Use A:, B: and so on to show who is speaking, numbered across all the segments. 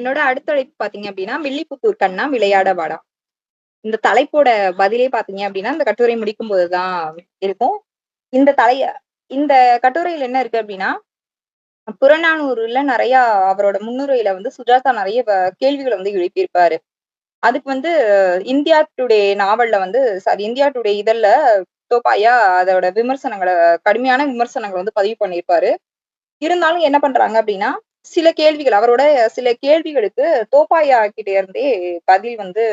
A: என்னோட அடுத்த அழைப்பு பாத்தீங்க அப்படின்னா வில்லிபுத்தூர் கண்ணா விளையாட வாடா. இந்த தலைப்போட பதிலே பாத்தீங்க அப்படின்னா இந்த கட்டுரை முடிக்கும் போதுதான் இருக்கும். இந்த தலை இந்த கட்டுரையில என்ன இருக்கு அப்படின்னா புறநானூர்ல நிறைய அவரோட முன்னுரையில வந்து சுஜாதா நிறைய வ- கேள்விகளை வந்து எழுப்பியிருப்பாரு. அதுக்கு வந்து இந்தியா டுடே நாவல்ல வந்து சாரி இந்தியா டுடே இதழ்ல தோப்பாயா அதோட விமர்சனங்களை கடுமையான விமர்சனங்களை வந்து பதிவு பண்ணியிருப்பாரு. இருந்தாலும் என்ன பண்றாங்க அப்படின்னா சில கேள்விகள் அவரோட சில கேள்விகளுக்கு தோப்பாயா கிட்ட இருந்தே பதில் வந்து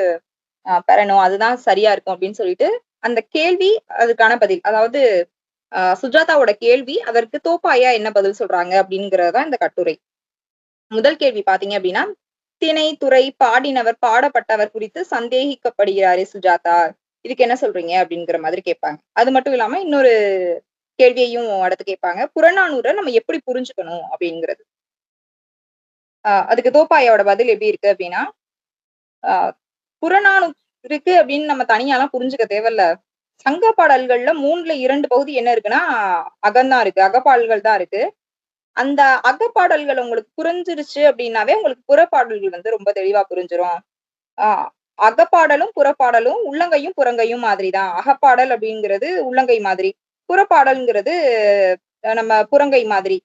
A: ஆஹ் பெறணும். அதுதான் சரியா இருக்கும் அப்படின்னு சொல்லிட்டு அந்த கேள்வி அதுக்கான பதில் அதாவது ஆஹ் சுஜாதாவோட கேள்வி அதற்கு தோப்பாயா என்ன பதில் சொல்றாங்க அப்படிங்கறதுதான் இந்த கட்டுரை. முதல் கேள்வி பாத்தீங்க அப்படின்னா திணை துறை பாடினவர் பாடப்பட்டவர் குறித்து சந்தேகிக்கப்படுகிறாரே சுஜாதா இதுக்கு என்ன சொல்றீங்க அப்படிங்கிற மாதிரி கேட்பாங்க. அது மட்டும் இல்லாம இன்னொரு கேள்வியையும் அடுத்து கேட்பாங்க. புறநானூரை நம்ம எப்படி புரிஞ்சுக்கணும் அப்படிங்கிறது. அதுக்கு தோப்பாயோட பதில் எப்படி இருக்கு அப்படின்னா ஆஹ் இருக்கு அப்படின்னு நம்ம தனியாலாம் புரிஞ்சுக்க தேவையில்ல. சங்க பாடல்கள்ல மூணுல இரண்டு பகுதி என்ன இருக்குன்னா அகம்தான் இருக்கு அகப்பாடல்கள் தான் இருக்கு. அந்த அகப்பாடல்கள் உங்களுக்கு புரிஞ்சிருச்சு அப்படின்னாவே உங்களுக்கு புறப்பாடல்கள் வந்து ரொம்ப தெளிவா புரிஞ்சிரும். ஆஹ் அகப்பாடலும் புறப்பாடலும் உள்ளங்கையும் புறங்கையும் மாதிரி தான். அகப்பாடல் அப்படிங்கிறது உள்ளங்கை மாதிரி புறப்பாடல்ங்கிறது நம்ம புறங்கை மாதிரி.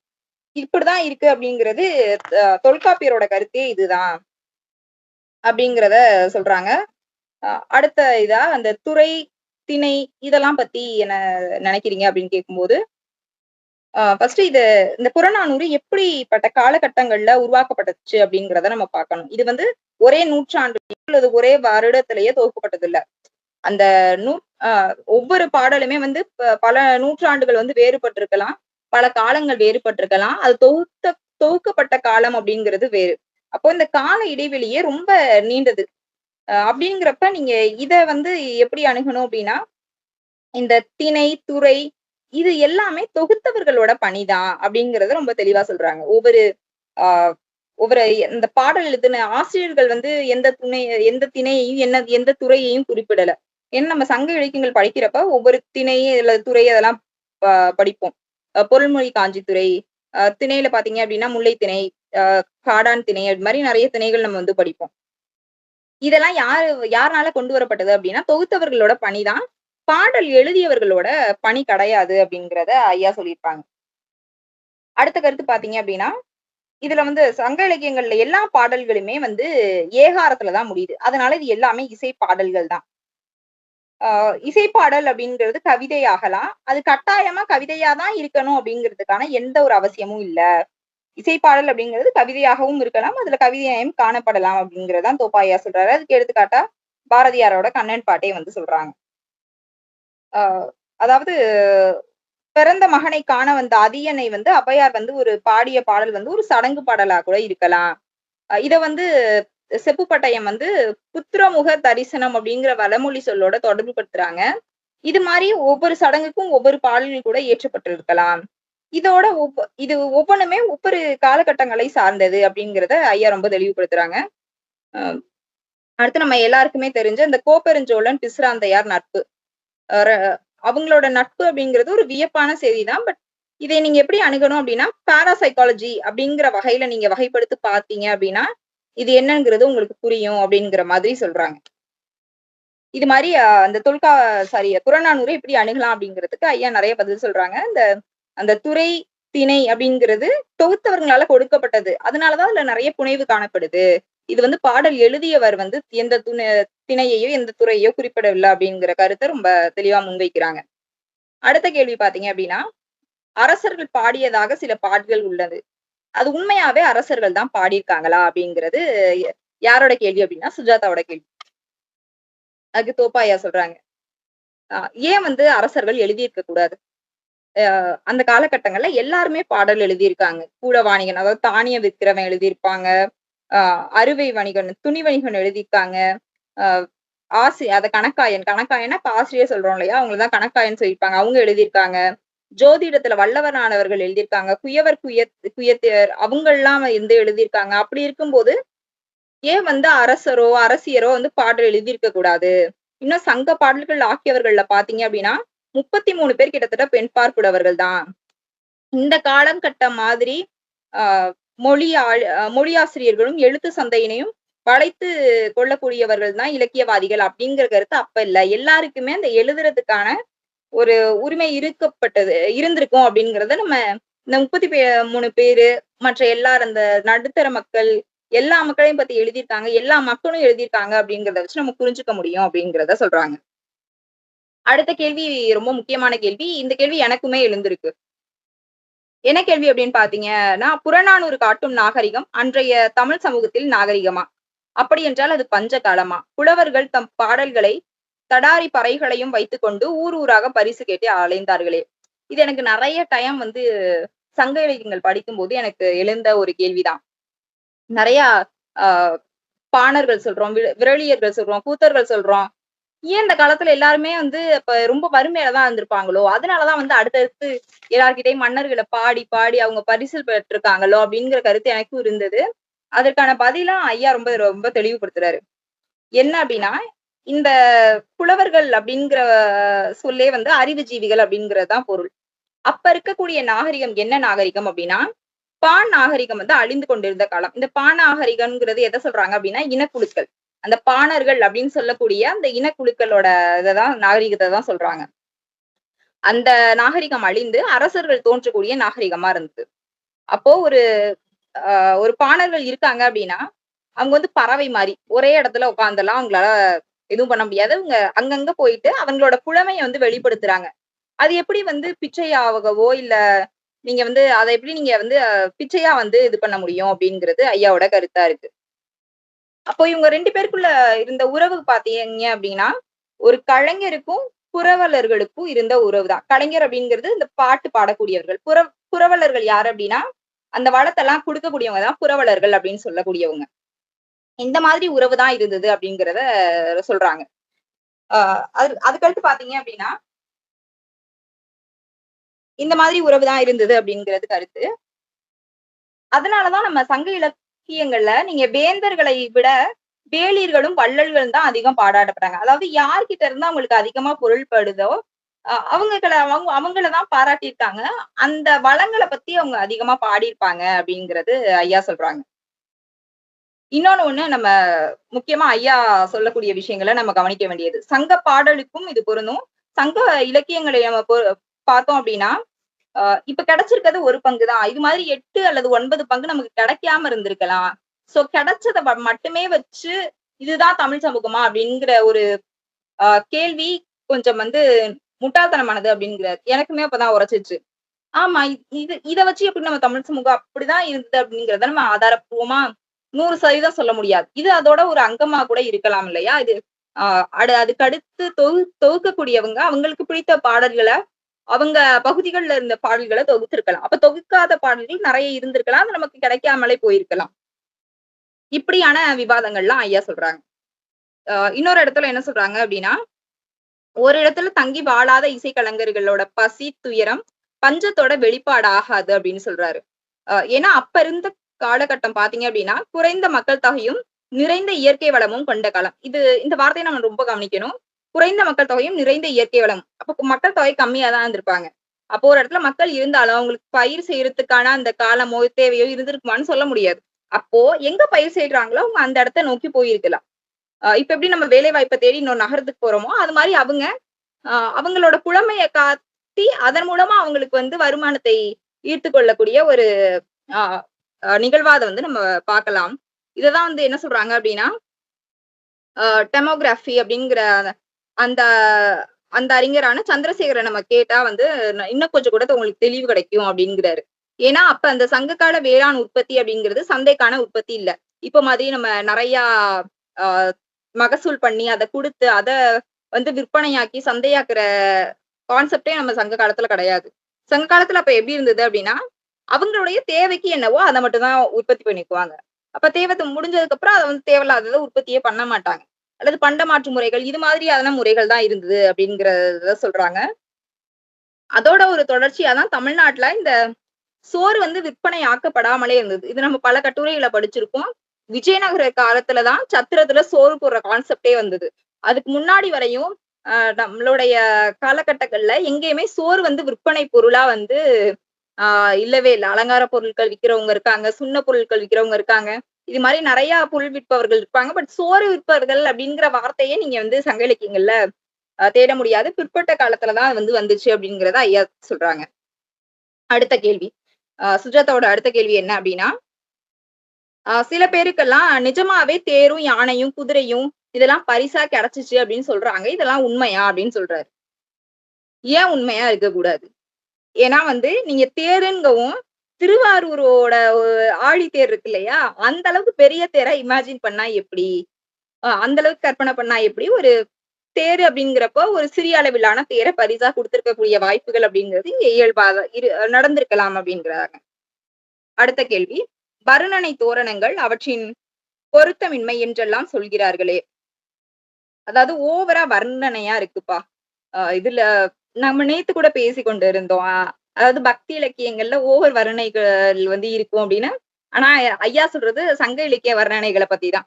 A: இப்படிதான் இருக்கு அப்படிங்கிறது தொல்காப்பியரோட கருத்தே இதுதான் அப்படிங்கிறத சொல்றாங்க. அடுத்த இதா அந்த துறை திணை இதெல்லாம் பத்தி என்ன நினைக்கிறீங்க அப்படின்னு கேட்கும்போது ஃபர்ஸ்ட் இது இந்த புறநானூறு எப்படிப்பட்ட காலகட்டங்கள்ல உருவாக்கப்பட்டுச்சு அப்படிங்கிறத நம்ம பார்க்கணும். இது வந்து ஒரே நூற்றாண்டு அல்லது ஒரே வருடத்திலேயே தொகுக்கப்பட்டது இல்ல அந்த நூ ஒவ்வொரு பாடலுமே வந்து ப- பல நூற்றாண்டுகள் வந்து வேறுபட்டிருக்கலாம். பல காலங்கள் வேறுபட்டிருக்கலாம். அது தொகுத்த தொகுக்கப்பட்ட காலம் அப்படிங்கிறது வேறு. அப்போ இந்த கால இடைவெளியே ரொம்ப நீண்டது. அப்படிங்கிறப்ப நீங்க இத வந்து எப்படி அணுகணும் அப்படின்னா இந்த திணை துறை இது எல்லாமே தொகுத்தவர்களோட பணிதான் அப்படிங்கறத ரொம்ப தெளிவா சொல்றாங்க. ஒவ்வொரு ஆஹ் ஒவ்வொரு இந்த பாடல் எழுதின ஆசிரியர்கள் வந்து எந்த துணை எந்த திணையையும் என்ன எந்த துறையையும் குறிப்பிடல. ஏன்னா நம்ம சங்க இலக்கியங்கள் படிக்கிறப்ப ஒவ்வொரு திணை அல்லது துறை அதெல்லாம் ப- படிப்போம். பொருள்மொழி காஞ்சித்துறை அஹ் திணையில பாத்தீங்க அப்படின்னா முல்லை திணை அஹ் காடான் திணை அது மாதிரி நிறைய திணைகள் நம்ம வந்து படிப்போம். இதெல்லாம் யாரு யாருனால கொண்டு வரப்பட்டது அப்படின்னா தொகுத்தவர்களோட பணிதான் பாடல் எழுதியவர்களோட பணி கிடையாது அப்படிங்கிறத ஐயா சொல்லியிருப்பாங்க. அடுத்த கருத்து பாத்தீங்க அப்படின்னா இதுல வந்து சங்க இலக்கியங்கள்ல எல்லா பாடல்களுமே வந்து ஏகாரத்துலதான் முடியுது. அதனால இது எல்லாமே இசை பாடல்கள் தான் இசைப்பாடல் அப்படிங்கிறது கவிதையாகலாம். அது கட்டாயமா கவிதையா தான் இருக்கணும் அப்படிங்கிறதுக்கான எந்த ஒரு அவசியமும் இல்ல. இசைப்பாடல் அப்படிங்கிறது கவிதையாகவும் இருக்கலாம் அதுல கவிதையாயும் காணப்படலாம் அப்படிங்கறதான் தோப்பாயா சொல்றாரு. அதுக்கு எடுத்துக்காட்டா பாரதியாரோட கண்ணன் பாட்டை வந்து சொல்றாங்க. ஆஹ் அதாவது பிறந்த மகனை காண வந்த அதியனை வந்து அபையார் வந்து ஒரு பாடிய பாடல் வந்து ஒரு சடங்கு பாடலா கூட இருக்கலாம். இத வந்து செப்பு பட்டயம் வந்து புத்திரமுக தரிசனம் அப்படிங்கிற வடமொழி சொல்லோட தொடர்பு படுத்துறாங்க இது மாதிரி ஒவ்வொரு சடங்குக்கும் ஒவ்வொரு பாடல்கள் கூட ஏற்றப்பட்டிருக்கலாம் இதோட ஒவ்வொ இது ஒவ்வொன்றுமே ஒவ்வொரு காலகட்டங்களை சார்ந்தது அப்படிங்கிறத ஐயா ரொம்ப தெளிவுபடுத்துறாங்க. அடுத்து நம்ம எல்லாருக்குமே தெரிஞ்ச இந்த கோப்பெருஞ்சோழன் பிசிராந்தையார் நட்பு. அவங்களோட நட்பு அப்படிங்கிறது ஒரு வியப்பான செய்தி தான் பட் இதை நீங்க எப்படி அணுகணும் அப்படின்னா பாராசைக்காலஜி அப்படிங்கிற வகையில நீங்க வகைப்படுத்தி பார்த்தீங்க அப்படின்னா இது என்னங்கிறது உங்களுக்கு புரியும் அப்படிங்கிற மாதிரி சொல்றாங்க. இது மாதிரி அந்த தொல்கா சாரி புறநானூரை எப்படி அணுகலாம் அப்படிங்கிறதுக்கு ஐயா நிறைய பதில் சொல்றாங்க. இந்த அந்த துறை திணை அப்படிங்கிறது தொகுத்தவர்களால கொடுக்கப்பட்டது. அதனாலதான் அதுல நிறைய புனைவு காணப்படுது. இது வந்து பாடல் எழுதியவர் வந்து எந்த துணை திணையையோ எந்த துறையோ குறிப்பிடவில்லை அப்படிங்கிற கருத்தை ரொம்ப தெளிவா முன்வைக்கிறாங்க. அடுத்த கேள்வி பாத்தீங்க அப்படின்னா அரசர்கள் பாடியதாக சில பாடல்கள் உள்ளது. அது உண்மையாவே அரசர்கள் தான் பாடியிருக்காங்களா அப்படிங்கிறது யாரோட கேள்வி அப்படின்னா சுஜாதாவோட கேள்வி. அதுக்கு தோப்பாயா சொல்றாங்க. ஏன் வந்து அரசர்கள் எழுதியிருக்க கூடாது? அந்த காலகட்டங்கள்ல எல்லாருமே பாடல் எழுதியிருக்காங்க. கூட வாணிகன் அதாவது தானிய விற்கிறவன் எழுதியிருப்பாங்க. ஆஹ் அறுவை வணிகன் துணி வணிகன் எழுதியிருக்காங்க. ஆஹ் ஆசி அத கணக்காயன் கணக்காயன்னா இப்ப ஆசிரியர் சொல்றோம் இல்லையா? அவங்களதான் கணக்காயன் சொல்லியிருப்பாங்க. அவங்க எழுதியிருக்காங்க. ஜோதிடத்துல வல்லவரானவர்கள் எழுதியிருக்காங்க. குயவர் குய குயத்தியர் அவங்கெல்லாம் வந்து எழுதியிருக்காங்க. அப்படி இருக்கும்போது ஏன் வந்து அரசரோ அரசியரோ வந்து பாடல் எழுதியிருக்க கூடாது? இன்னும் சங்க பாடல்கள் ஆக்கியவர்கள்ல பாத்தீங்க அப்படின்னா முப்பத்தி மூணு பேர் கிட்டத்தட்ட பெண் பார்ப்புடவர்கள் தான். இந்த காலகட்டம் மாதிரி ஆஹ் மொழி ஆழ் மொழியாசிரியர்களும் எழுத்து சந்தையினையும் வளைத்து கொள்ளக்கூடியவர்கள் தான் இலக்கியவாதிகள் அப்படிங்கிற கருத்து அப்ப இல்ல. எல்லாருக்குமே அந்த எழுதுறதுக்கான ஒரு உரிமை இருக்கப்பட்டது இருந்திருக்கும் அப்படிங்கிறத நம்ம இந்த முப்பத்தி பே மூணு பேரு மற்ற எல்லாரும் அந்த நடுத்தர மக்கள் எல்லா மக்களையும் பத்தி எழுதியிருக்காங்க எல்லா மக்களும் எழுதியிருக்காங்க அப்படிங்கிறத வச்சு நம்ம புரிஞ்சுக்க முடியும் அப்படிங்கிறத சொல்றாங்க. அடுத்த கேள்வி ரொம்ப முக்கியமான கேள்வி இந்த கேள்வி எனக்குமே எழுந்திருக்கு. என்ன கேள்வி அப்படின்னு பாத்தீங்கன்னா புறநானூறு காட்டும் நாகரிகம் அன்றைய தமிழ் சமூகத்தில் நாகரிகமா? அப்படி என்றால் அது பஞ்ச காலமா? புலவர்கள் தம் பாடல்களை தடாரி பறைகளையும் வைத்துக்கொண்டு ஊர் ஊராக பரிசு கேட்டு அலைந்தார்களே. இது எனக்கு நிறைய டைம் வந்து சங்க இலக்கியங்கள் படிக்கும்போது எனக்கு எழுந்த ஒரு கேள்விதான். நிறைய ஆஹ் பாணர்கள் சொல்றோம் வி- விரலியர்கள் சொல்றோம் கூத்தர்கள் சொல்றோம். ஏன் இந்த காலத்துல எல்லாருமே வந்து இப்ப ரொம்ப வறுமையில தான் இருந்திருப்பாங்களோ? அதனாலதான் வந்து அடுத்தடுத்து எல்லார்கிட்டையும் மன்னர்களை பாடி பாடி அவங்க பரிசில் பெற்றிருக்காங்களோ? அப்படிங்கிற கருத்து எனக்கும் இருந்தது. அதற்கான பதிலா ஐயா ரொம்ப ரொம்ப தெளிவுபடுத்துறாரு. என்ன அப்படின்னா இந்த புலவர்கள் அப்படிங்கிற சொல்லே வந்து அறிவுஜீவிகள் அப்படிங்கறதுதான் பொருள். அப்ப இருக்கக்கூடிய நாகரிகம் என்ன நாகரிகம் அப்படின்னா பான் நாகரிகம் வந்து அழிந்து கொண்டிருந்த காலம். இந்த பான் நாகரிகம்ங்கிறது எதை சொல்றாங்க அப்படின்னா இனக்குழுக்கள். அந்த பாணர்கள் அப்படின்னு சொல்லக்கூடிய அந்த இனக்குழுக்களோட இததான் நாகரிகத்தை தான் சொல்றாங்க. அந்த நாகரிகம் அழிந்து அரசர்கள் தோன்றக்கூடிய நாகரிகமா இருந்தது. அப்போ ஒரு ஒரு பாணர்கள் இருக்காங்க அப்படின்னா அவங்க வந்து பறவை மாதிரி ஒரே இடத்துல உட்காந்தெல்லாம் அவங்களால எதுவும் பண்ண முடியாது. அவங்க அங்கங்க போயிட்டு அவங்களோட புலமையை வந்து வெளிப்படுத்துறாங்க. அது எப்படி வந்து பிச்சையாகவோ இல்ல நீங்க வந்து அதை எப்படி நீங்க வந்து பிச்சையா வந்து இது பண்ண முடியும் அப்படிங்கிறது ஐயாவோட கருத்தா இருக்கு. அப்போ இவங்க ரெண்டு பேருக்குள்ள இருந்த உறவு பாத்தீங்க அப்படின்னா ஒரு கலைஞருக்கும் புரவலர்களுக்கும் இருந்த உறவு தான். கலைஞர் அப்படிங்கிறது இந்த பாட்டு பாடக்கூடியவர்கள். புற புரவலர்கள் யாரு அப்படின்னா அந்த வளத்தெல்லாம் கொடுக்கக்கூடியவங்க தான் புரவலர்கள் அப்படின்னு சொல்லக்கூடியவங்க. இந்த மாதிரி உறவு தான் இருந்தது அப்படிங்கிறத சொல்றாங்க. அது அதுக்கடுத்து பாத்தீங்க அப்படின்னா இந்த மாதிரி உறவு தான் இருந்தது அப்படிங்கிறது கருத்து அதனாலதான் நம்ம சங்க இலக்கியங்கள்ல நீங்க வேந்தர்களை விட வேளிர்களும் வள்ளல்களும் தான் அதிகம் பாராட்டப்படுறாங்க. அதாவது யார்கிட்ட இருந்து அவங்களுக்கு அதிகமா பொருள்படுதோ அஹ் அவங்களை அவங்க அவங்களதான் பாராட்டியிருக்காங்க. அந்த வளங்களை பத்தி அவங்க அதிகமா பாடியிருப்பாங்க அப்படிங்கிறது ஐயா சொல்றாங்க. இன்னொன்னு ஒண்ணு நம்ம முக்கியமா ஐயா சொல்லக்கூடிய விஷயங்களை நம்ம கவனிக்க வேண்டியது. சங்க பாடலுக்கும் இது பொருந்தும். சங்க இலக்கியங்களை நம்ம பொ- பார்த்தோம் அப்படின்னா இப்ப கிடைச்சிருக்கிறது ஒரு பங்கு தான் இது மாதிரி எட்டு அல்லது ஒன்பது பங்கு நமக்கு கிடைக்காம இருந்திருக்கலாம். சோ கிடைச்சத மட்டுமே வச்சு இதுதான் தமிழ் சமூகமா அப்படிங்கிற ஒரு கேள்வி கொஞ்சம் வந்து முட்டாள்தனமானது அப்படிங்கிறது எனக்குமே அப்பதான் உரைச்சிச்சு. ஆமா இது இதை வச்சு எப்படி நம்ம தமிழ் சமூகம் அப்படிதான் இருந்தது அப்படிங்கிறத நம்ம ஆதாரப்பூர்வமா நூறு சதவீதம் சொல்ல முடியாது. இது அதோட ஒரு அங்கமா கூட இருக்கலாம் இல்லையா? இது அடு அதுக்கு அடுத்து தொகு தொகுக்கக்கூடியவங்க அவங்களுக்கு பிடித்த பாடல்களை அவங்க பகுதிகள்ல இருந்த பாடல்களை தொகுத்திருக்கலாம். அப்ப தொகுக்காத பாடல்கள் நிறைய இருந்திருக்கலாம். அது நமக்கு கிடைக்காமலே போயிருக்கலாம். இப்படியான விவாதங்கள்லாம் ஐயா சொல்றாங்க. இன்னொரு இடத்துல என்ன சொல்றாங்க அப்படின்னா ஒரு இடத்துல தங்கி வாழாத இசைக்கலைஞர்களோட பசி துயரம் பஞ்சத்தோட வெளிப்பாடு ஆகாது அப்படின்னு சொல்றாரு. ஆஹ் ஏன்னா அப்ப இருந்த காலகட்டம் பாத்தீங்க அப்படின்னா குறைந்த மக்கள் தொகையும் நிறைந்த இயற்கை வளமும் கொண்ட காலம். இது இந்த வார்த்தையை நம்ம ரொம்ப கவனிக்கணும். குறைந்த மக்கள் தொகையும் நிறைந்த இயற்கை வளம். அப்போ மக்கள் தொகை கம்மியா தான் இருந்திருப்பாங்க. அப்போ ஒரு இடத்துல மக்கள் இருந்தாலும் அவங்களுக்கு பயிர் செய்யறதுக்கான அந்த காலமோ தேவையோ இருந்திருக்குமான்னு சொல்ல முடியாது. அப்போ எங்க பயிர் செய்யறாங்களோ அவங்க அந்த இடத்த நோக்கி போயிருக்கலாம். ஆஹ் இப்ப எப்படி நம்ம வேலை வாய்ப்பை தேடி இன்னொரு நகரத்துக்கு போறோமோ அது மாதிரி அவங்க ஆஹ் அவங்களோட புலமையை காட்டி அதன் மூலமா அவங்களுக்கு வந்து வருமானத்தை ஈர்த்து கொள்ளக்கூடிய ஒரு ஆஹ் நிகழ்வாத வந்து நம்ம பார்க்கலாம். இததான் வந்து என்ன சொல்றாங்க அப்படின்னா டெமோகிராஃபி அப்படிங்கிற அந்த அந்த அறிஞரான சந்திரசேகரை நம்ம கேட்டா வந்து இன்னும் கொஞ்சம் கூட உங்களுக்கு தெளிவு கிடைக்கும் அப்படிங்கிறாரு. ஏன்னா அப்ப அந்த சங்ககால வேளாண் உற்பத்தி அப்படிங்கிறது சந்தைக்கான உற்பத்தி இல்ல. இப்ப மாதிரி நம்ம நிறைய ஆஹ் மகசூல் பண்ணி அதை கொடுத்து அதை வந்து விற்பனையாக்கி சந்தையாக்குற கான்செப்டே நம்ம சங்க காலத்துல கிடையாது. சங்க காலத்துல அப்ப எப்படி இருந்தது அப்படின்னா அவங்களுடைய தேவைக்கு என்னவோ அதை மட்டும் தான் உற்பத்தி பண்ணிக்குவாங்க. அப்ப தேவை முடிஞ்சதுக்கு அப்புறம் அதை வந்து தேவையில்லாததை உற்பத்தியே பண்ண மாட்டாங்க. அல்லது பண்ட மாற்று முறைகள் இது மாதிரியான முறைகள் தான் இருந்தது அப்படிங்கறத சொல்றாங்க. அதோட ஒரு தொடர்ச்சியா தான் தமிழ்நாட்டுல இந்த சோறு வந்து விற்பனை ஆக்கப்படாமலே இருந்தது. இது நம்ம பல கட்டுரைகளை படிச்சிருக்கோம். விஜயநகர காலத்துலதான் சத்திரத்துல சோறு போடுற கான்செப்டே வந்தது. அதுக்கு முன்னாடி வரையும் நம்மளுடைய காலகட்டங்கள்ல எங்கேயுமே சோறு வந்து விற்பனை பொருளா வந்து ஆஹ் இல்லவே இல்ல. அலங்கார பொருட்கள் விற்கிறவங்க இருக்காங்க சுண்ண பொருட்கள் விற்கிறவங்க இருக்காங்க. இது மாதிரி நிறைய பொருள் விற்பவர்கள் இருப்பாங்க. பட் சோறு விற்பவர்கள் அப்படிங்கிற வார்த்தையே நீங்க வந்து சங்க இலக்கியங்கள்ல தேட முடியாது. பிற்பட்ட காலத்துலதான் வந்து வந்துச்சு அப்படிங்கறத ஐயா சொல்றாங்க. அடுத்த கேள்வி. ஆஹ் சுஜாதாவோட அடுத்த கேள்வி என்ன அப்படின்னா ஆஹ் சில பேருக்கெல்லாம் நிஜமாவே தேரும் யானையும் குதிரையும் இதெல்லாம் பரிசா கிடைச்சிச்சு அப்படின்னு சொல்றாங்க. இதெல்லாம் உண்மையா அப்படின்னு சொல்றாரு. ஏன் உண்மையா இருக்க கூடாது ஏன்னா வந்து நீங்க தேருங்கவும் திருவாரூரோட ஆழி தேர் இருக்கு இல்லையா அந்த அளவுக்கு பெரிய தேரை இமேஜின் பண்ணா எப்படி? ஆஹ் அந்த அளவுக்கு கற்பனை பண்ணா எப்படி? ஒரு தேர் அப்படிங்கிறப்போ ஒரு சிறிய அளவிலான தேரை பரிசா கொடுத்திருக்கக்கூடிய வாய்ப்புகள் அப்படிங்கிறது இயல்பாக இரு நடந்திருக்கலாம் அப்படிங்கிறாங்க அடுத்த கேள்வி. வருணனை தோரணங்கள் அவற்றின் பொருத்தமின்மை என்றெல்லாம் சொல்கிறார்களே. அதாவது ஓவரா வர்ணனையா இருக்குப்பா. ஆஹ் இதுல நம்ம நேத்து கூட பேசி கொண்டு இருந்தோம் அதாவது பக்தி இலக்கியங்கள்ல ஓவர் வர்ணனைகள் வந்து இருக்கும் அப்படின்னு. ஆனா ஐயா சொல்றது சங்க இலக்கிய வர்ணனைகளை பத்தி தான்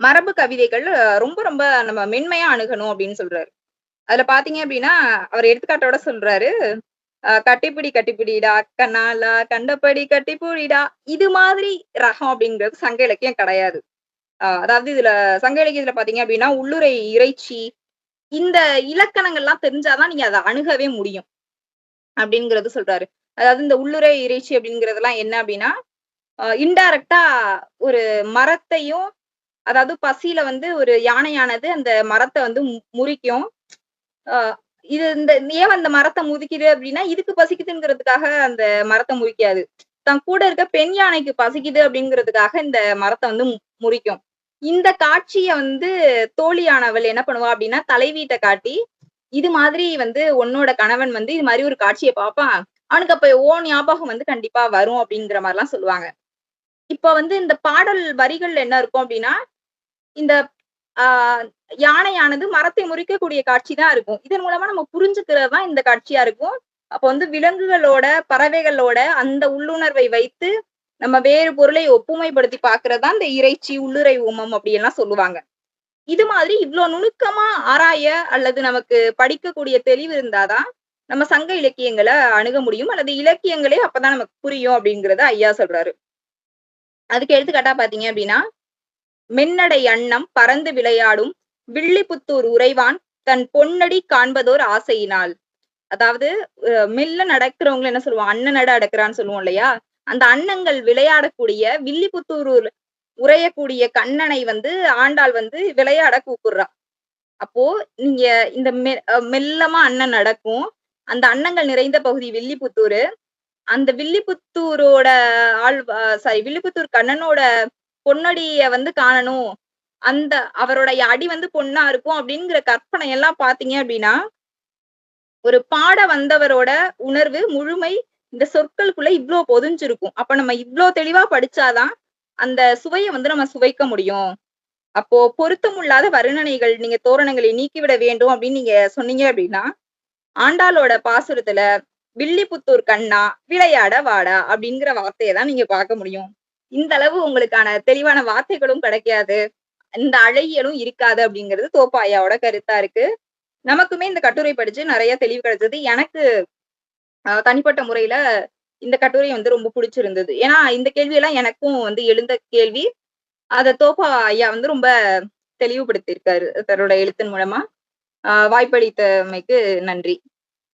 A: மரபு கவிதைகள் ரொம்ப ரொம்ப நம்ம மென்மையா அணுகணும் அப்படின்னு சொல்றாரு. அதுல பாத்தீங்க அப்படின்னா அவர் எடுத்துக்காட்டோட சொல்றாரு கட்டிப்பிடி கட்டிப்பிடிடா கண்ணாலா கண்டபடி கட்டிப்பிடிடா இது மாதிரி ரகம் அப்படிங்கிறது சங்க இலக்கியம் கிடையாது. ஆஹ் அதாவது இதுல சங்க இலக்கியத்துல பாத்தீங்க அப்படின்னா உள்ளுரை இறைச்சி இந்த இலக்கணங்கள்லாம் தெரிஞ்சாதான் நீங்க அதை அணுகவே முடியும். அப்படிங்கறது சொல்றாரு. அதாவது இந்த உள்ளுரை இறைச்சி அப்படிங்கறதெல்லாம் என்ன அப்படின்னா இன்டைரக்டா ஒரு மரத்தையும் அதாவது பசியில வந்து ஒரு யானையானது அந்த மரத்தை வந்து மு- முறிக்கும். ஆஹ் இது இந்த ஏன் அந்த மரத்தை முதிக்குது அப்படின்னா இதுக்கு பசிக்குதுங்கிறதுக்காக அந்த மரத்தை முறிக்காது. தன் கூட இருக்க பெண் யானைக்கு பசிக்குது அப்படிங்கிறதுக்காக இந்த மரத்தை வந்து மு- முறிக்கும். இந்த காட்சிய வந்து தோழியானவள் என்ன பண்ணுவா அப்படின்னா தலைவீட்டை காட்டி இது மாதிரி வந்து உன்னோட கணவன் வந்து இது மாதிரி ஒரு காட்சியை பார்ப்பான் அவனுக்கு அப்ப ஓ ஞாபகம் வந்து கண்டிப்பா வரும் அப்படிங்கிற மாதிரி எல்லாம் சொல்லுவாங்க. இப்ப வந்து இந்த பாடல் வரிகள் என்ன இருக்கும் அப்படின்னா இந்த ஆஹ் யானையானது மரத்தை முறிக்கக்கூடிய காட்சி தான் இருக்கும். இதன் மூலமா நம்ம புரிஞ்சுக்கிறது தான் இந்த காட்சியா இருக்கும். அப்ப வந்து விலங்குகளோட பறவைகளோட அந்த உள்ளுணர்வை வைத்து நம்ம வேறு பொருளை ஒப்புமைப்படுத்தி பாக்குறதா இந்த இறைச்சி உள்ளுரை உமம் அப்படி எல்லாம் சொல்லுவாங்க. இது மாதிரி இவ்வளவு நுணுக்கமா ஆராய அல்லது நமக்கு படிக்கக்கூடிய தெளிவு இருந்தாதான் நம்ம சங்க இலக்கியங்களை அணுக முடியும் அல்லது இலக்கியங்களே அப்பதான் நமக்கு புரியும் அப்படிங்கறத ஐயா சொல்றாரு. அதுக்கு எடுத்துக்காட்டா பாத்தீங்க அப்படின்னா மென்னடை அன்னம் பறந்து விளையாடும் வில்லிபுத்தூர் உறைவான் தன் பொன்னடி காண்பதோர் ஆசையினால். அதாவது அஹ் மெல்ல நடக்கிறவங்க என்ன சொல்லுவோம் அண்ணன் நட அடக்குறான்னு சொல்லுவோம் இல்லையா? அந்த அன்னங்கள் விளையாடக்கூடிய வில்லிபுத்தூர் உரையக்கூடிய உறையக்கூடிய கண்ணனை வந்து ஆண்டாள் வந்து விளையாட கூப்பிடுறா. அப்போ நீங்க இந்த மெ- மெல்லமா அண்ணன் நடக்கும். அந்த அன்னங்கள் நிறைந்த பகுதி வில்லிபுத்தூர். அந்த வில்லிபுத்தூரோட ஆள் சாரி வில்லிபுத்தூர் கண்ணனோட பொன்னடிய வந்து காணணும். அந்த அவருடைய அடி வந்து பொண்ணா இருக்கும் அப்படிங்கிற கற்பனை எல்லாம் பாத்தீங்க அப்படின்னா ஒரு பாட வந்தவரோட உணர்வு முழுமை இந்த சொற்களுக்குள்ள இவ்வளோ பொதிஞ்சிருக்கும். அப்ப நம்ம இவ்வளோ தெளிவா படிச்சாதான் அந்த சுவையை வந்து நம்ம சுவைக்க முடியும். அப்போ பொருத்தமில்லாத வர்ணனைகள் நீங்க தோரணங்களை நீக்கிவிட வேண்டும் அப்படின்னு நீங்க சொன்னீங்க அப்படின்னா ஆண்டாளோட பாசுரத்துல வில்லிபுத்தூர் கண்ணா விளையாட வாடா அப்படிங்கிற வார்த்தையை தான் நீங்க பார்க்க முடியும். இந்த அளவு உங்களுக்கான தெளிவான வார்த்தைகளும் கிடைக்காது. இந்த அழகியலும் இருக்காது அப்படிங்கிறது தோப்பாயாவோட கருத்தா இருக்கு. நமக்குமே இந்த கட்டுரை படிச்சு நிறைய தெளிவு கிடைச்சது. எனக்கு தனிப்பட்ட முறையில இந்த கட்டுரை வந்து ரொம்ப பிடிச்சிருந்தது. ஏன்னா இந்த கேள்வி எல்லாம் எனக்கும் வந்து எழுந்த கேள்வி. அத தோப்பா ஐயா வந்து ரொம்ப தெளிவுபடுத்தியிருக்காரு தன்னோட எழுத்தின் மூலமா. ஆஹ் வாய்ப்பளித்தமைக்கு நன்றி.